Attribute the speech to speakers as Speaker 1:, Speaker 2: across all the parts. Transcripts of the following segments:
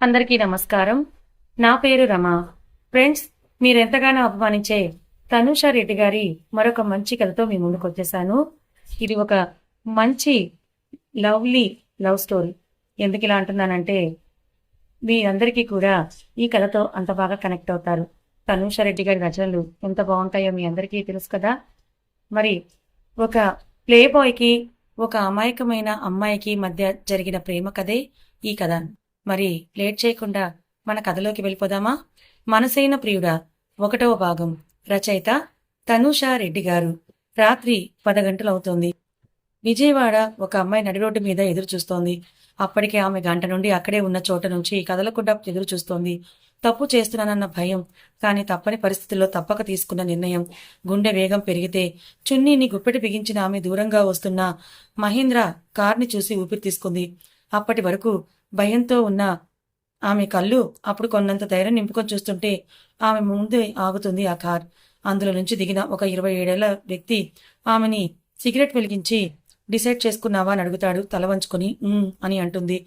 Speaker 1: అందరికీ నమస్కారం. నా పేరు రమ. ఫ్రెండ్స్ మీరెంతగానో అభిమానించే తనుష రెడ్డి గారి మరొక మంచి కథతో మీ ముందుకు వచ్చేసాను. ఇది ఒక మంచి లవ్లీ లవ్ స్టోరీ. ఎందుకు ఇలా అంటున్నానంటే మీ అందరికీ కూడా ఈ కథతో అంత బాగా కనెక్ట్ అవుతారు. తనుష రెడ్డి గారి రచనలు ఎంత బాగుంటాయో మీ అందరికీ తెలుసు కదా. మరి ఒక ప్లే బాయ్కి ఒక అమాయకమైన అమ్మాయికి మధ్య జరిగిన ప్రేమ కథే ఈ కథ. మరి లేట్ చేయకుండా మన కథలోకి వెళ్ళిపోదామా? మనసైన ప్రియుడా ఒకటవ భాగం. రచయిత తనూషా రెడ్డి గారు. రాత్రి పది గంటలవుతోంది విజయవాడ ఒక అమ్మాయి నడి రోడ్డు మీద ఎదురు చూస్తోంది అప్పటికే ఆమె గంట నుండి అక్కడే ఉన్న చోట నుంచి కదలకుండా ఎదురు చూస్తోంది తప్పు చేస్తున్నానన్న భయం కానీ తప్పని పరిస్థితుల్లో తప్పక తీసుకున్న నిర్ణయం. గుండె వేగం పెరిగితే చున్నీని గుప్పెటి బిగించిన ఆమె దూరంగా వస్తున్న మహీంద్ర కార్ని చూసి ఊపిరి తీసుకుంది. అప్పటి వరకు భయంతో ఉన్న ఆమె కళ్ళు అప్పుడు కొన్నంత ధైర్యం నింపుకొని చూస్తుంటే ఆమె ముందే ఆగుతుంది ఆ కార్ అందులో నుంచి దిగిన ఒక ఇరవై ఏడేళ్ళ వ్యక్తి ఆమెని సిగరెట్ వెలిగించి డిసైడ్ చేసుకున్నావా అని అడుగుతాడు తల వంచుకొని అని అంటుంది.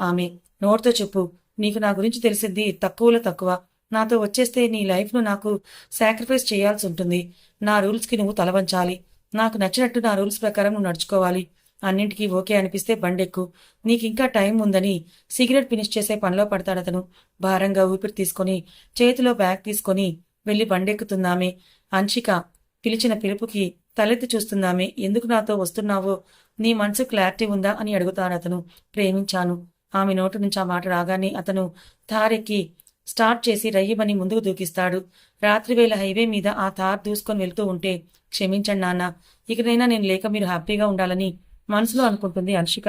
Speaker 1: ఆమె నోటితో చెప్పు నీకు నా గురించి తెలిసింది తక్కువలో తక్కువ. నాతో వచ్చేస్తే నీ లైఫ్ను నాకు సాక్రిఫైస్ చేయాల్సి ఉంటుంది. నా రూల్స్కి నువ్వు తలవంచాలి. నాకు నచ్చినట్టు నా రూల్స్ ప్రకారం నువ్వు నడుచుకోవాలి. అన్నింటికీ ఓకే అనిపిస్తే బండెక్కు. నీకు ఇంకా టైం ఉందని సిగరెట్ ఫినిష్ చేసే పనిలో పడతాడతను భారంగా ఊపిరి తీసుకొని చేతిలో బ్యాగ్ తీసుకొని వెళ్ళి బండెక్కుతున్నామే అంశిక పిలిచిన పిలుపుకి తలెత్తి చూస్తున్నామే ఎందుకు నాతో వస్తున్నావో? నీ మనసు క్లారిటీ ఉందా? అని అడుగుతాడతను ప్రేమించాను. ఆమె నోటి నుంచి ఆ మాట రాగానే అతను తారెక్కి స్టార్ట్ చేసి రయ్యమని ముందుకు దూకిస్తాడు. రాత్రివేళ హైవే మీద ఆ తార్ దూసుకొని వెళ్తూ ఉంటే క్షమించండి నాన్న ఇకనైనా నేను లేక మీరు హ్యాపీగా ఉండాలని మనసులో అనుకుంటుంది అంశిక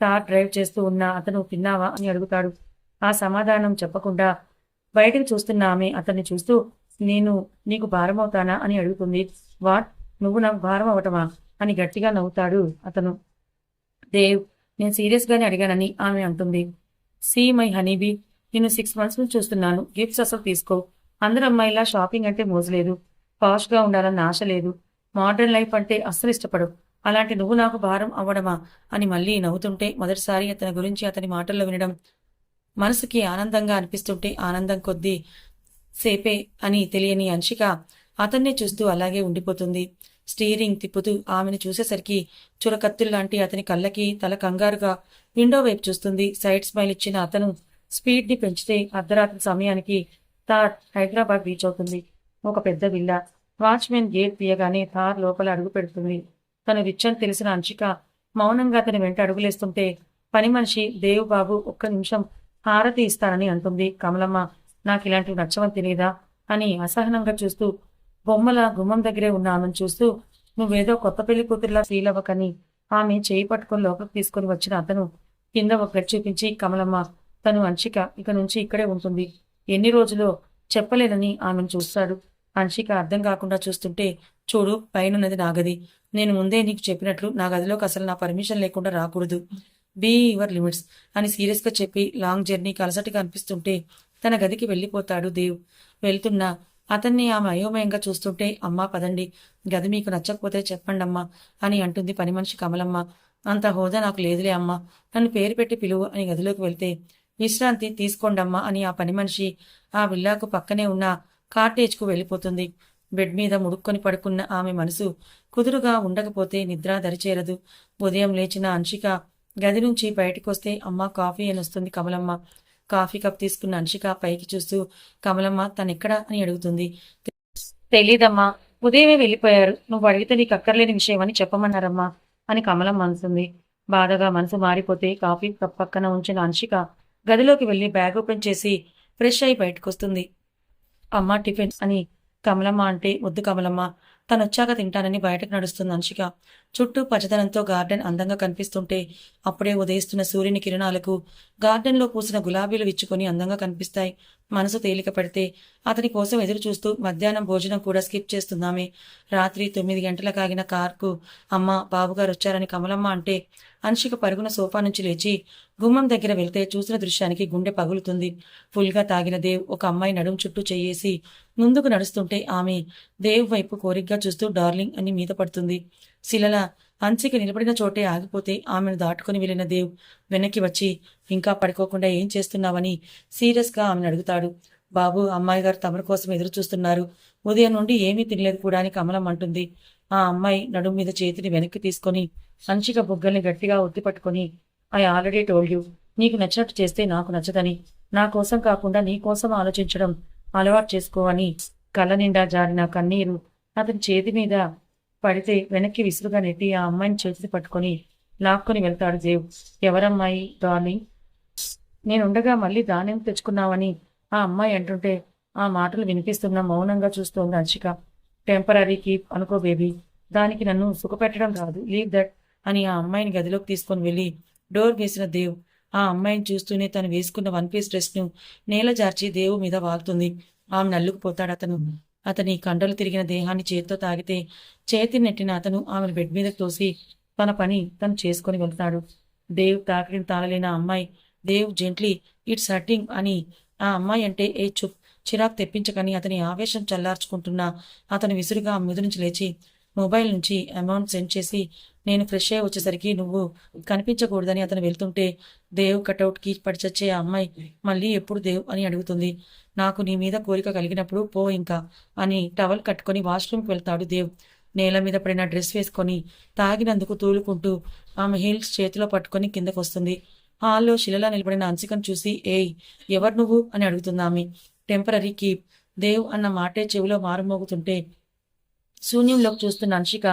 Speaker 1: కార్ డ్రైవ్ చేస్తూ ఉన్న అతను తిన్నావా అని అడుగుతాడు. ఆ సమాధానం చెప్పకుండా బయటకు చూస్తున్న ఆమె అతన్ని చూస్తూ నేను నీకు భారం అవుతానా అని అడుగుతుంది. వాట్? నువ్వు నాకు భారం అవటమా అని గట్టిగా నవ్వుతాడు అతను. దేవ్ నేను సీరియస్గానే అడిగానని ఆమె అంటుంది. సీ మై హనీబీ నేను సిక్స్ మంత్స్ నుంచి చూస్తున్నాను. గిఫ్ట్స్ అసలు తీసుకో. అందరు అమ్మాయిలా షాపింగ్ అంటే మోజలేదు పాష్గా ఉండాలన్న ఆశ లేదు. మోడర్న్ లైఫ్ అంటే అస్సలు ఇష్టపడు అలాంటి నువ్వు నాకు భారం అవ్వడమా? అని మళ్ళీ నవ్వుతుంటే మొదటిసారి అతని గురించి అతని మాటల్లో వినడం మనసుకి ఆనందంగా అనిపిస్తుంటే ఆనందం కొద్దీ సేపే అని తెలియని అంశిక అతన్నే చూస్తూ అలాగే ఉండిపోతుంది. స్టీరింగ్ తిప్పుతూ ఆమెను చూసేసరికి చురకత్తుల్లాంటి అతని కళ్ళకి తల కంగారుగా విండో వైపు చూస్తుంది. సైడ్ స్మైల్ ఇచ్చిన అతను స్పీడ్ని పెంచితే అర్ధరాత్రి సమయానికి థార్ హైదరాబాద్ రీచ్ అవుతుంది. ఒక పెద్ద విల్లా. వాచ్మెన్ గేట్ తీయగానే థార్ లోపల అడుగు పెడుతుంది. తను రిచ్చని తెలిసిన అంచిక మౌనంగా అతని వెంట అడుగులేస్తుంటే పని మనిషి దేవుబాబు ఒక్క నిమిషం హారతి ఇస్తానని అంటుంది. కమలమ్మ నాకు ఇలాంటివి నచ్చవని తెలియదా అని అసహనంగా చూస్తూ బొమ్మల గుమ్మం దగ్గరే ఉన్న ఆమెను చూస్తూ నువ్వేదో కొత్త పెళ్ళి కూతురులా ఫీల్ అవ్వకని ఆమె చేయి పట్టుకొని లోపలికి తీసుకొని వచ్చిన అతను కింద ఒక చూపించి కమలమ్మ తను అంశిక ఇక నుంచి ఇక్కడే ఉంటుంది. ఎన్ని రోజులో చెప్పలేనని ఆమెను చూస్తాడు. అంశిక అర్థం కాకుండా చూస్తుంటే చూడు పైనున్నది నాగది. నేను ముందే నీకు చెప్పినట్లు నా గదిలోకి అసలు నా పర్మిషన్ లేకుండా రాకూడదు. బీ యువర్ లిమిట్స్ అని సీరియస్గా చెప్పి లాంగ్ జర్నీకి అలసటిగా అనిపిస్తుంటే తన గదికి వెళ్ళిపోతాడు దేవ్. వెళ్తున్నా అతన్ని ఆమె అయోమయంగా చూస్తుంటే అమ్మా పదండి. గది మీకు నచ్చకపోతే చెప్పండి అమ్మా అని అంటుంది పని మనిషి కమలమ్మ. అంత హోదా నాకు లేదులే అమ్మా. నన్ను పేరు పెట్టి పిలువు అని గదిలోకి వెళ్తే విశ్రాంతి తీసుకోండమ్మా అని ఆ పని మనిషి ఆ విల్లాకు పక్కనే ఉన్న కాటేజ్కు వెళ్ళిపోతుంది. బెడ్ మీద ముడుక్కొని పడుకున్న ఆమె మనసు కుదురుగా ఉండకపోతే నిద్ర దరిచేరదు. ఉదయం లేచిన అంశిక గది నుంచి బయటకొస్తే అమ్మ కాఫీ అని వస్తుంది కమలమ్మ. కాఫీ కప్ తీసుకున్న అంశిక పైకి చూస్తూ కమలమ్మ తనెక్కడా? అని అడుగుతుంది. తెలీదమ్మా ఉదయమే వెళ్ళిపోయారు. నువ్వు అడిగితే నీకు అక్కర్లేని విషయం అని చెప్పమన్నారమ్మా అని కమలమ్మ అంటుంది. బాధగా మనసు మారిపోతే కాఫీ కప్ పక్కన ఉంచిన అంశిక గదిలోకి వెళ్ళి బ్యాగ్ ఓపెన్ చేసి ఫ్రెష్ అయి బయటకొస్తుంది. అమ్మ టిఫిన్ అని కమలమ్మ అంటే వద్దు కమలమ్మ తను వచ్చాక తింటానని బయటకు నడుస్తుంది అంశిక చుట్టూ పచ్చదనంతో గార్డెన్ అందంగా కనిపిస్తుంటే అప్పుడే ఉదయిస్తున్న సూర్యుని కిరణాలకు గార్డెన్లో పూసిన గులాబీలు విచ్చుకొని అందంగా కనిపిస్తాయి. మనసు తేలిక పడితే అతని కోసం ఎదురు చూస్తూ మధ్యాహ్నం భోజనం కూడా స్కిప్ చేస్తున్నామే. రాత్రి తొమ్మిది గంటల కాగిన కార్కు అమ్మ బాబుగారు వచ్చారని కమలమ్మ అంటే అన్షిక పరుగున సోఫా నుంచి లేచి గుమ్మం దగ్గర వెళ్తే చూసిన దృశ్యానికి గుండె పగులుతుంది. ఫుల్గా తాగిన దేవ్ ఒక అమ్మాయి నడుం చుట్టూ చేయేసి ముందుకు నడుస్తుంటే ఆమె దేవ్ వైపు కోరిగ్గా చూస్తూ డార్లింగ్ అని మీద పడుతుంది. శిలల
Speaker 2: హన్సిక నిలబడిన చోటే ఆగిపోతే ఆమెను దాటుకుని వెళ్ళిన దేవ్ వెనక్కి వచ్చి ఇంకా పడుకోకుండా ఏం చేస్తున్నావని సీరియస్గా ఆమెను అడుగుతాడు. బాబు అమ్మాయి గారు తమరి కోసం ఎదురు చూస్తున్నారు. ఉదయం నుండి ఏమీ తినలేదు కూడా అని కమలం అంటుంది. ఆ అమ్మాయి నడుము మీద చేతిని వెనక్కి తీసుకొని సంచిక బుగ్గల్ని గట్టిగా ఒత్తి పట్టుకొని ఐ ఆల్రెడీ టోల్డ్ యూ. నీకు నచ్చినట్టు చేస్తే నాకు నచ్చదని. నా కోసం కాకుండా నీ కోసం ఆలోచించడం అలవాటు చేసుకోవని కళ్ళ నిండా జారిన కన్నీరు అతని చేతి మీద పడితే వెనక్కి విసురుగా నెట్టి ఆ అమ్మాయిని చేతికి పట్టుకొని లాక్కొని వెళ్తాడు దేవ్. ఎవరమ్మాయి డార్లింగ్? నేనుండగా మళ్ళీ ధాన్యం తెచ్చుకున్నావని ఆ అమ్మాయి అంటుంటే ఆ మాటలు వినిపిస్తున్న మౌనంగా చూస్తోంది అంశిక టెంపరీ కీప్ అనుకో బేబీ. దానికి నన్ను సుఖపెట్టడం కాదు లీవ్ దట్ అని ఆ అమ్మాయిని గదిలోకి తీసుకొని వెళ్ళి డోర్ వేసిన దేవ్ ఆ అమ్మాయిని చూస్తూనే తను వేసుకున్న వన్ పీస్ డ్రెస్ను నేల జార్చి దేవు మీద వాల్తుంది ఆమె నల్లుకుపోతాడు అతను అతని కండలు తిరిగిన దేహాన్ని చేతితో తాగితే చేతి నెట్టిన అతను ఆమెను బెడ్ మీద తోసి తన పని తను చేసుకొని వెళ్తాడు దేవ్ తాకిడిని తాళలేని ఆ అమ్మాయి దేవ్ జెంట్లీ ఇట్స్ హర్టింగ్ అని ఆ అమ్మాయి అంటే ఏ చుప్ చిరాకు తెప్పించకని అతని ఆవేశం చల్లార్చుకుంటున్నా అతను విసురుగా ఆ మీద నుంచి లేచి మొబైల్ నుంచి అమౌంట్ సెండ్ చేసి నేను ఫ్రెష్ అయ్యి వచ్చేసరికి నువ్వు కనిపించకూడదని అతను వెళ్తుంటే దేవ్ కటౌట్కి పడిచచ్చే ఆ అమ్మాయి మళ్ళీ ఎప్పుడు దేవ్ అని అడుగుతుంది. నాకు నీ మీద కోరిక కలిగినప్పుడు పో ఇంకా అని టవల్ కట్టుకొని వాష్రూమ్కి వెళ్తాడు దేవ్. నేల మీద పడిన డ్రెస్ వేసుకొని తాగినందుకు తూలుకుంటూ ఆమె హీల్స్ చేతిలో పట్టుకొని కిందకు వస్తుంది హాల్లో శిలలా నిలబడిన అంశికను చూసి ఏయ్ ఎవరు నువ్వు? అని అడుగుతుంది ఆమె. Temporary keep. దేవ్ అన్న మాటే చెవిలో మారుమోగుతుంటే శూన్యంలోకి చూస్తున్న అంశిక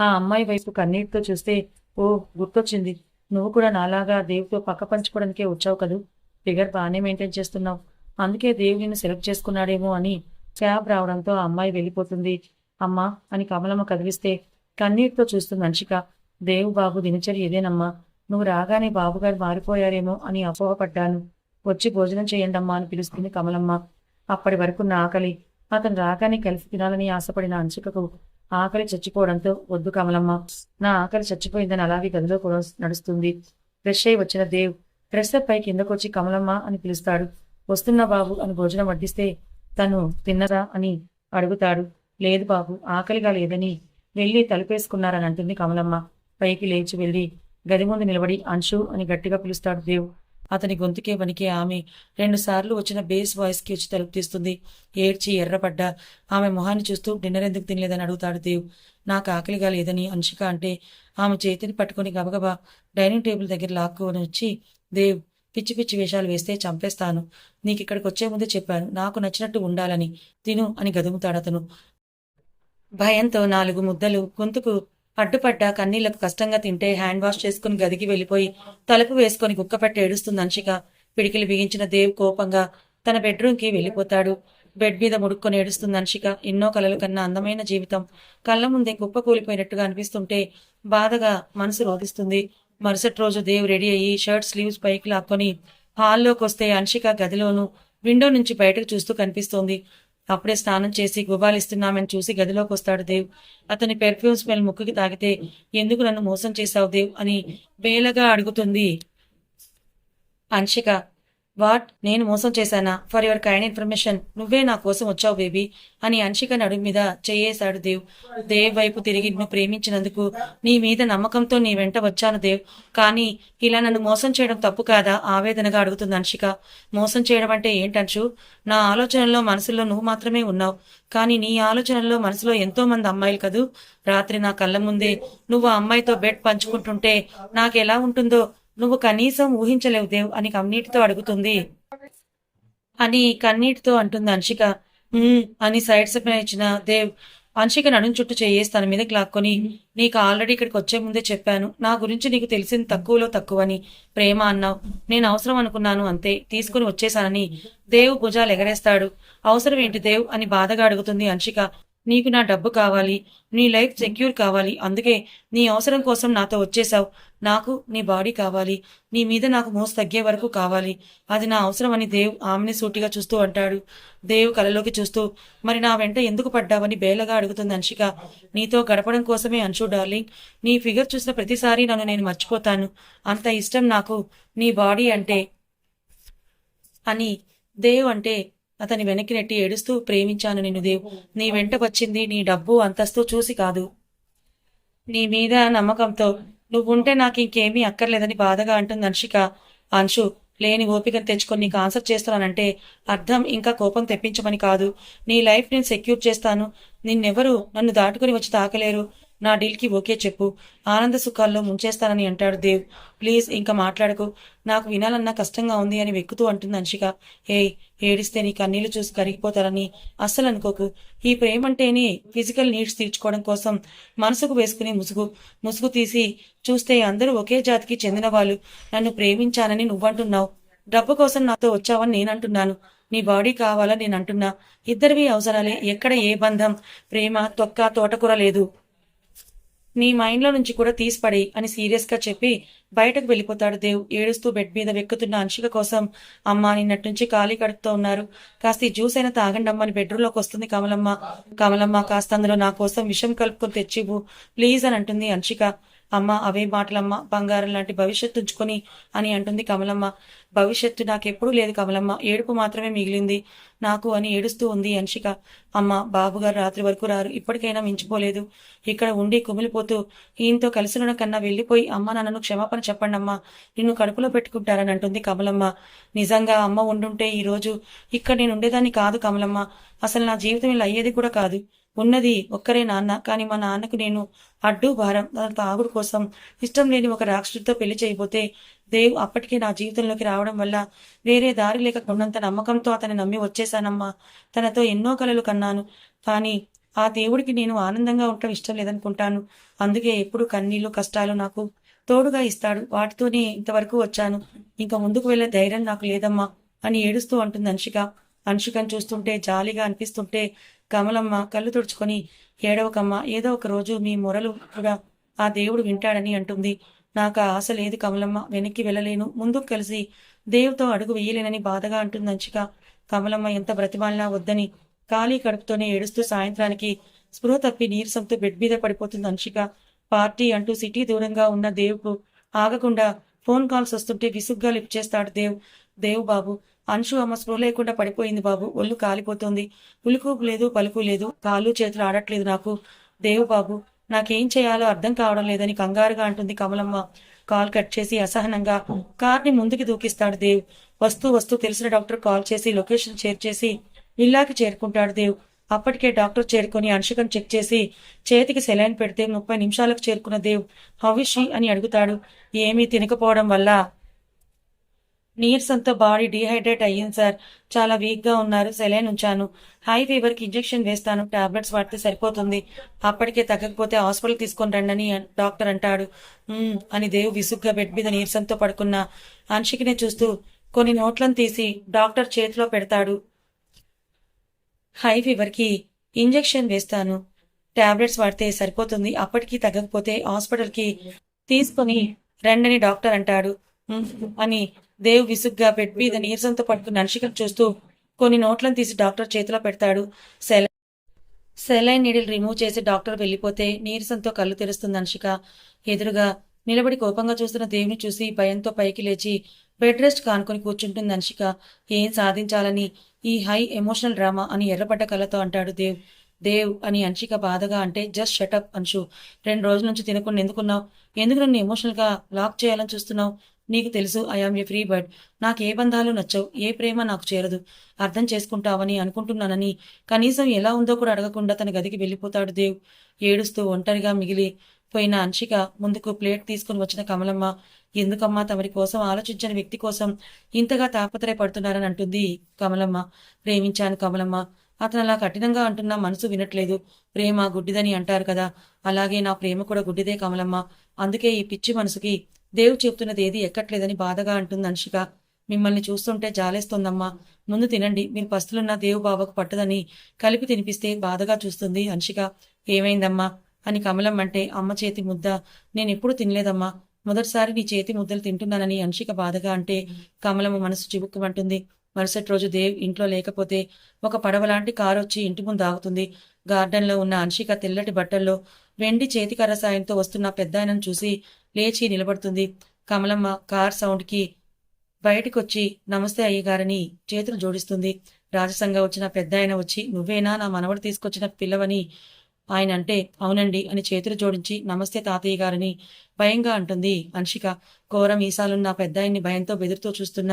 Speaker 2: ఆ అమ్మాయి వైపు కన్నీటితో చూస్తే ఓ గుర్తొచ్చింది. నువ్వు కూడా నాలాగా దేవుతో పక్క పంచుకోవడానికే వచ్చావు కదూ? ఫిగర్ బాగానే మెయింటైన్ చేస్తున్నావు. అందుకే దేవుడిని సెలెక్ట్ చేసుకున్నాడేమో అని క్యాబ్ రావడంతో ఆ అమ్మాయి వెళ్ళిపోతుంది. అమ్మా అని కమలమ్మ కదిలిస్తే కన్నీటితో చూస్తుంది అంశిక దేవు బాబు దినచర్య ఇదేనమ్మా. నువ్వు రాగానే బాబుగారు మారిపోయారేమో అని అపోహపడ్డాను. వచ్చి భోజనం చేయండమ్మా అని పిలుస్తుంది కమలమ్మ. అప్పటి వరకు నా ఆకలి అతను రాగానే కలిసి తినాలని ఆశపడిన అంచుకకు ఆకలి చచ్చిపోవడంతో వద్దు కమలమ్మ నా ఆకలి చచ్చిపోయిందని అలాగే గదిలో కూడా నడుస్తుంది. ఫ్రెష్ అయి వచ్చిన దేవ్ డ్రెస్అప్ పై కిందకొచ్చి కమలమ్మ అని పిలుస్తాడు. వస్తున్నా బాబు అని భోజనం వడ్డిస్తే తను తిన్నరా అని అడుగుతాడు. లేదు బాబు ఆకలిగా లేదని వెళ్ళి తలుపేసుకున్నారని అంటుంది కమలమ్మ. పైకి లేచి వెళ్ళి గది ముందు నిలబడి అంశు అని గట్టిగా పిలుస్తాడు దేవ్. అతని గొంతుకే వణికే ఆమె రెండుసార్లు వచ్చిన బేస్ వాయిస్కి వచ్చి తలుపు తీస్తుంది. ఏడ్చి ఎర్రపడ్డా. ఆమె మొహాన్ని చూస్తూ డిన్నర్ ఎందుకు తినలేదని అడుగుతాడు దేవ్. నాకు ఆకలిగా లేదని అంశిక అంటే ఆమె చేతిని పట్టుకొని గబగబా డైనింగ్ టేబుల్ దగ్గర లాక్కుని వచ్చి దేవ్ పిచ్చి పిచ్చి వేషాలు వేస్తే చంపేస్తాను. నీకు ఇక్కడికి వచ్చే ముందే చెప్పాను. నాకు నచ్చినట్టు ఉండాలని. తిను అని గదుముతాడు అతను. భయంతో నాలుగు ముద్దలు గొంతుకు అడ్డుపడ్డ కన్నీళ్ళకు కష్టంగా తింటే హ్యాండ్ వాష్ చేసుకుని గదికి వెళ్ళిపోయి తలుపు వేసుకుని గుక్కపెట్టి ఏడుస్తుంది అంశిక పిడికిలు బిగించిన దేవ్ కోపంగా తన బెడ్రూమ్కి వెళ్ళిపోతాడు. బెడ్ మీద ముడుక్కొని ఏడుస్తుంది అంశిక ఎన్నో కలలు కన్నా అందమైన జీవితం. కళ్ళ ముందే కుప్ప కూలిపోయినట్టుగా అనిపిస్తుంటే బాధగా మనసు రోధిస్తుంది. మరుసటి రోజు దేవ్ రెడీ అయ్యి షర్ట్ స్లీవ్స్ పైకి లాక్కొని హాల్లోకి వస్తే అంశిక గదిలోను విండో నుంచి బయటకు చూస్తూ కనిపిస్తోంది. అప్పుడే స్నానం చేసి గుబాలిస్తున్నామని చూసి గదిలోకి వస్తాడు దేవ్. అతని పెర్ఫ్యూమ్ స్మెల్ ముక్కుకి తాగితే ఎందుకు నన్ను మోసం చేశావు దేవ్? అని బేలగా అడుగుతుంది. అంశిక వాట్? నేను మోసం చేశానా? ఫర్ యువర్ కైండ్ ఇన్ఫర్మేషన్ నువ్వే నా కోసం వచ్చావు బేబీ. అని అన్షిక నడుము మీద చేయేశాడు దేవ్. దేవ్ వైపు తిరిగి నువ్వు ప్రేమించినందుకు నీ మీద నమ్మకంతో నీ వెంట వచ్చాను దేవ్. కానీ ఇలా నన్ను మోసం చేయడం తప్పు కాదా? ఆవేదనగా అడుగుతుంది అన్షిక. మోసం చేయడం అంటే ఏంటంచు నా ఆలోచనల్లో మనసులో నువ్వు మాత్రమే ఉన్నావు. కానీ నీ ఆలోచనల్లో మనసులో ఎంతో మంది అమ్మాయిలు కదూ? రాత్రి నా కళ్ళ ముందే నువ్వు ఆ అమ్మాయితో బెడ్ పంచుకుంటుంటే నాకు ఎలా ఉంటుందో? నువ్వు కనీసం ఊహించలేవు దేవ్ అని కన్నీటితో అడుగుతుంది. అని కన్నీటితో అంటుంది అంశిక అని సైడ్ స్టెప్ ఇచ్చిన దేవ్. అంశిక నడుం చుట్టూ చేయేసి తన మీద లాక్కొని నీకు ఆల్రెడీ ఇక్కడికి వచ్చే ముందే చెప్పాను. నా గురించి నీకు తెలిసింది తక్కువలో తక్కువని. ప్రేమ అన్నావు. నేను అవసరం అనుకున్నాను అంతే. తీసుకుని వచ్చేసానని దేవ్ భుజాలు ఎగరేస్తాడు. అవసరం ఏంటి దేవ్ అని బాధగా అడుగుతుంది అంశిక నీకు నా డబ్బు కావాలి నీ లైఫ్ సెక్యూర్ కావాలి అందుకే నీ అవసరం కోసం నాతో వచ్చేసావు నాకు నీ బాడీ కావాలి నీ మీద నాకు మోసు తగ్గే వరకు కావాలి. అది నా అవసరం అని దేవ్ ఆమెని సూటిగా చూస్తూ అంటాడు. దేవ్ కలలోకి చూస్తూ మరి నా వెంట ఎందుకు పడ్డావని బేలగా అడుగుతుంది అంశిక నీతో గడపడం కోసమే అంశు డార్లింగ్. నీ ఫిగర్ చూసిన ప్రతిసారి నన్ను నేను మర్చిపోతాను. అంత ఇష్టం నాకు నీ బాడీ అంటే అని దేవ్ అంటే అతని వెనక్కి నెట్టి ఏడుస్తూ ప్రేమించాను నిన్ను దేవ్. నీ వెంట వచ్చింది నీ డబ్బు అంతస్తు చూసి కాదు. నీ మీద నమ్మకంతో నువ్వుంటే నాకు ఇంకేమీ అక్కర్లేదని బాధగా అంటుంది అంశిక అంశు లేని ఓపికను తెచ్చుకొని నీకు ఆన్సర్ చేస్తున్నానంటే అర్థం ఇంకా కోపం తెప్పించమని కాదు. నీ లైఫ్ నేను సెక్యూర్ చేస్తాను. నిన్నెవరు నన్ను దాటుకుని వచ్చి తాకలేరు. నా డీల్కి ఓకే చెప్పు. ఆనంద సుఖాల్లో ముంచేస్తానని అంటాడు దేవ్. ప్లీజ్ ఇంకా మాట్లాడకు. నాకు వినాలన్నా కష్టంగా ఉంది అని వెక్కుతూ అంటుంది అంశిక. ఏ ఏడిస్తే నీ కన్నీళ్ళు చూసి కరిగిపోతారని అస్సలు అనుకోకు. ఈ ప్రేమంటేనే ఫిజికల్ నీడ్స్ తీర్చుకోవడం కోసం మనసుకు వేసుకుని ముసుగు ముసుగు తీసి చూస్తే అందరూ ఒకే జాతికి చెందిన వాళ్ళు నన్ను ప్రేమించానని నువ్వంటున్నావు. డబ్బు కోసం నాతో వచ్చావని నేనంటున్నాను. నీ బాడీ కావాలని నేను అంటున్నా ఇద్దరివి అవసరాలే. ఎక్కడ ఏ బంధం? ప్రేమ తొక్క తోటకూర లేదు. నీ మైండ్లో నుంచి కూడా తీసిపడి అని సీరియస్గా చెప్పి బయటకు వెళ్ళిపోతాడు దేవ్. ఏడుస్తూ బెడ్ మీద వెక్కుతున్న అంశిక కోసం అమ్మ నిన్నటి నుంచి ఖాళీ కడుపుతో ఉన్నారు. కాస్త ఈ జ్యూస్ అయినా తాగండి అమ్మ అని బెడ్రూమ్లోకి వస్తుంది కమలమ్మ. కమలమ్మ కాస్త అందులో నా కోసం విషం కలుపుకొని తెచ్చివ్వు. ప్లీజ్ అని అంటుంది అంశిక అమ్మ అవే మాటలమ్మ బంగారం లాంటి భవిష్యత్తు ఉంచుకొని అని అంటుంది కమలమ్మ. భవిష్యత్తు నాకెప్పుడూ లేదు కమలమ్మ. ఏడుపు మాత్రమే మిగిలింది నాకు అని ఏడుస్తూ ఉంది అంశిక అమ్మ బాబుగారు రాత్రి వరకు రారు. ఇప్పటికైనా మించిపోలేదు. ఇక్కడ ఉండి కుమిలిపోతూ ఈయనతో కలిసిన కన్నా వెళ్ళిపోయి అమ్మ నన్ను క్షమాపణ చెప్పండి అమ్మా నిన్ను కడుపులో పెట్టుకుంటారని అంటుంది కమలమ్మ. నిజంగా అమ్మ ఉండుంటే ఈరోజు ఇక్కడ నేను ఉండేదాన్ని కాదు కమలమ్మ. అసలు నా జీవితం ఇలా అయ్యేది కూడా కాదు. ఉన్నది ఒక్కరే నాన్న. కానీ మా నాన్నకు నేను అడ్డు భారం. తన తాగుడు కోసం ఇష్టం లేని ఒక రాక్షసుడితో పెళ్ళి చేయబోతే దేవ్ అప్పటికే నా జీవితంలోకి రావడం వల్ల వేరే దారి లేక కొండంత నమ్మకంతో అతన్ని నమ్మి వచ్చేశానమ్మా. తనతో ఎన్నో కలలు కన్నాను. కానీ ఆ దేవుడికి నేను ఆనందంగా ఉండటం ఇష్టం లేదనుకుంటాను. అందుకే ఎప్పుడు కన్నీళ్ళు కష్టాలు నాకు తోడుగా ఇస్తాడు. వాటితోనే ఇంతవరకు వచ్చాను. ఇంకా ముందుకు వెళ్ళే ధైర్యం నాకు లేదమ్మా అని ఏడుస్తూ అంటుంది అంశిక అంశికను చూస్తుంటే జాలిగా అనిపిస్తుంటే కమలమ్మ కళ్ళు తుడుచుకొని ఏడవకమ్మ ఏదో ఒక రోజు మీ మొరలు కూడా ఆ దేవుడు వింటాడని అంటుంది. నాకు ఆ ఆశ లేదు కమలమ్మ వెనక్కి వెళ్ళలేను. ముందుకు కలిసి దేవుతో అడుగు వేయలేనని బాధగా అంటుంది అంచిక. కమలమ్మ ఎంత బ్రతిమాలినా వద్దని ఖాళీ కడుపుతోనే ఏడుస్తూ సాయంత్రానికి స్పృహ తప్పి నీరసంతో బెడ్ మీద పడిపోతుంది అంచిక. పార్టీ అంటూ సిటీ దూరంగా ఉన్న దేవుకు ఆగకుండా ఫోన్ కాల్స్ వస్తుంటే విసుగ్గా లిఫ్ట్ చేస్తాడు దేవ్ దేవ్ బాబు. అంశు అమ్మ స్పృహ లేకుండా పడిపోయింది బాబు. ఒళ్ళు కాలిపోతుంది. పులుకు లేదు పలుకు లేదు. కాళ్ళు చేతులు ఆడట్లేదు నాకు. దేవు బాబు నాకేం చేయాలో అర్థం కావడం లేదని కంగారుగా అంటుంది కమలమ్మ. కాల్ కట్ చేసి అసహనంగా కార్ని ముందుకి దూకిస్తాడు దేవ్. వస్తూ వస్తూ తెలిసిన డాక్టర్ కాల్ చేసి లొకేషన్ షేర్ చేసి ఇల్లాకి చేరుకుంటాడు దేవ్. అప్పటికే డాక్టర్ చేరుకొని అంశకం చెక్ చేసి చేతికి సెలైన్ పెడితే ముప్పై నిమిషాలకు చేరుకున్న దేవ్ హవిషి అని అడుగుతాడు. ఏమీ తినకపోవడం వల్ల నీరసంతో బాడీ డీహైడ్రేట్ అయ్యింది సార్. చాలా వీక్గా ఉన్నారు. సెలైన్ ఉంచాను. హై ఫీవర్కి ఇంజెక్షన్ వేస్తాను. టాబ్లెట్స్ వాడితే సరిపోతుంది. అప్పటికే తగ్గకపోతే హాస్పిటల్ తీసుకొని రండని డాక్టర్ అంటాడు. అని దేవు విసుగ్గా బెడ్ మీద నీరసంతో పడుకున్న. అంశికినే చూస్తూ కొన్ని నోట్లను తీసి డాక్టర్ చేతిలో పెడతాడు. హై ఫీవర్కి ఇంజెక్షన్ వేస్తాను. టాబ్లెట్స్ వాడితే సరిపోతుంది. అప్పటికి తగ్గకపోతే హాస్పిటల్కి తీసుకొని రండని డాక్టర్ అంటాడు. అని దేవ్ విసుగ్గా బెడ్ మీద నీరసంతో పట్టుకుని అంశికను చూస్తూ కొన్ని నోట్లను తీసి డాక్టర్ చేతిలో పెడతాడు. సెలైన్ సెలైన్ నీడిల్ రిమూవ్ చేసి డాక్టర్ వెళ్ళిపోతే నీరసంతో కళ్ళు తెరుస్తుంది అంశిక ఎదురుగా నిలబడి కోపంగా చూస్తున్న దేవుని చూసి భయంతో పైకి లేచి బెడ్ రెస్ట్ కానుకొని కూర్చుంటుంది అంశిక ఏం సాధించాలని ఈ హై ఎమోషనల్ డ్రామా అని ఎర్రబడ్డ కళ్ళతో అంటాడు దేవ్. దేవ్ అని అంశిక బాధగా అంటే జస్ట్ షటప్ అంశు. రెండు రోజుల నుంచి తినకుండా ఎందుకున్నావు? ఎందుకు నన్ను ఎమోషనల్గా లాక్ చేయాలని చూస్తున్నావు? నీకు తెలుసు ఐఆమ్ ఏ ఫ్రీ బర్డ్ నాకు ఏ బంధాలు నచ్చవు ఏ ప్రేమ నాకు చేరదు. అర్థం చేసుకుంటావని అనుకుంటున్నానని. కనీసం ఎలా ఉందో కూడా అడగకుండా తన గదికి వెళ్ళిపోతాడు దేవ్. ఏడుస్తూ ఒంటరిగా మిగిలి పోయిన అంశిక ముందుకు ప్లేట్ తీసుకుని వచ్చిన కమలమ్మ ఎందుకమ్మా తమరి కోసం ఆలోచించని వ్యక్తి కోసం ఇంతగా తాపత్రయపడుతున్నారని అంటుంది కమలమ్మ. ప్రేమించాను కమలమ్మ. అతను అలా కఠినంగా అంటున్నా మనసు వినట్లేదు. ప్రేమ గుడ్డిదని అంటారు కదా. అలాగే నా ప్రేమ కూడా గుడ్డిదే కమలమ్మ. అందుకే ఈ పిచ్చి మనసుకి దేవు చెప్తున్నది ఏది ఎక్కట్లేదని బాధగా అంటుంది అంశిక మిమ్మల్ని చూస్తుంటే జాలేస్తోందమ్మా. ముందు తినండి. మీరు పస్తులున్న దేవు బాబాకు పట్టదని కలిపి తినిపిస్తే బాధగా చూస్తుంది అంశిక ఏమైందమ్మా? అని కమలం అంటే అమ్మ చేతి ముద్ద. నేను ఎప్పుడు తినలేదమ్మా. మొదటిసారి నీ చేతి ముద్దలు తింటున్నానని అంశిక బాధగా అంటే కమలము మనసు చివుక్కుమంటుంది. మరుసటి రోజు దేవ్ ఇంట్లో లేకపోతే ఒక పడవలాంటి కారు వచ్చి ఇంటి ముందు ఆగుతుంది. గార్డెన్లో ఉన్న అంశిక తెల్లటి బట్టల్లో వెండి చేతికర్ర సాయంతో వస్తున్న పెద్దాయనను చూసి లేచి నిలబడుతుంది. కమలమ్మ కార్ సౌండ్కి బయటికొచ్చి నమస్తే అయ్యగారని చేతులు జోడిస్తుంది. రాజసంగా వచ్చిన పెద్దాయన వచ్చి నువ్వేనా నా మనవడు తీసుకొచ్చిన పిల్లవని ఆయన అంటే అవునండి అని చేతులు జోడించి నమస్తే తాతయ్య గారని భయంగా అంటుంది. అంశిక ఘోర ఈసాలున్న పెద్దాయన్ని భయంతో బెదురుతూ చూస్తున్న.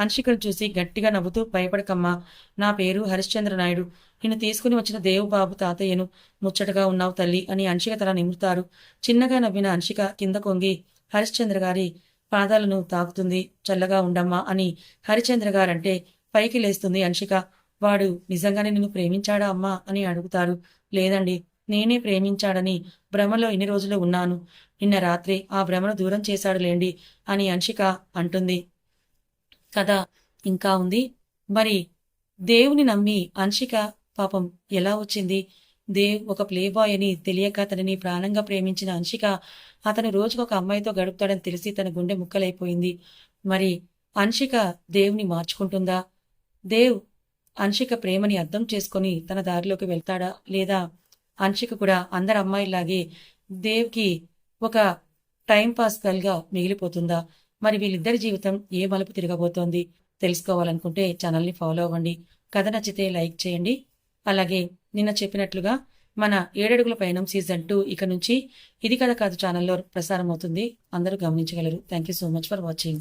Speaker 2: అంశికను చూసి గట్టిగా నవ్వుతూ భయపడకమ్మా. నా పేరు హరిశ్చంద్ర నాయుడు. నిన్ను తీసుకుని వచ్చిన దేవుబాబు తాతయ్యను ముచ్చటగా ఉన్నావు తల్లి అని అంశిక తల నిమురుతారు. చిన్నగా నవ్విన అంశిక కింద కొంగి హరిశ్చంద్ర గారి పాదాలను తాకుతుంది. చల్లగా ఉండమ్మా అని హరిచంద్ర గారంటే పైకి లేస్తుంది అంశిక వాడు నిజంగానే నిన్ను ప్రేమించాడా అమ్మా అని అడుగుతారు. లేదండి నేనే ప్రేమించాడని భ్రమలో ఇన్ని రోజులు ఉన్నాను. నిన్న రాత్రి ఆ భ్రమను దూరం చేశాడు లేండి అని అంశిక అంటుంది. కథ ఇంకా ఉంది. మరి దేవుని నమ్మి అంశిక పాపం ఎలా వచ్చింది? దేవ్ ఒక ప్లేబాయ్ అని తెలియక తనని ప్రాణంగా ప్రేమించిన అంశిక అతను రోజుకు ఒక అమ్మాయితో గడుపుతాడని తెలిసి తన గుండె ముక్కలైపోయింది. మరి అంశిక దేవుని మార్చుకుంటుందా? దేవ్ అంశిక ప్రేమని అర్థం చేసుకొని తన దారిలోకి వెళ్తాడా లేదా? అంశిక కూడా అందరి అమ్మాయిలాగే దేవ్కి ఒక టైం పాస్ గల్గా మిగిలిపోతుందా? మరి వీళ్ళిద్దరి జీవితం ఏ మలుపు తిరగబోతోంది తెలుసుకోవాలనుకుంటే ఛానల్ని ఫాలో అవ్వండి. కథ నచ్చితే లైక్ చేయండి. అలాగే నిన్న చెప్పినట్లుగా మన ఏడడుగుల పయనం సీజన్ టూ ఇక నుంచి ఇది కథ కాదు ఛానల్లో ప్రసారం అవుతుంది అందరూ గమనించగలరు. Thank you so much for watching.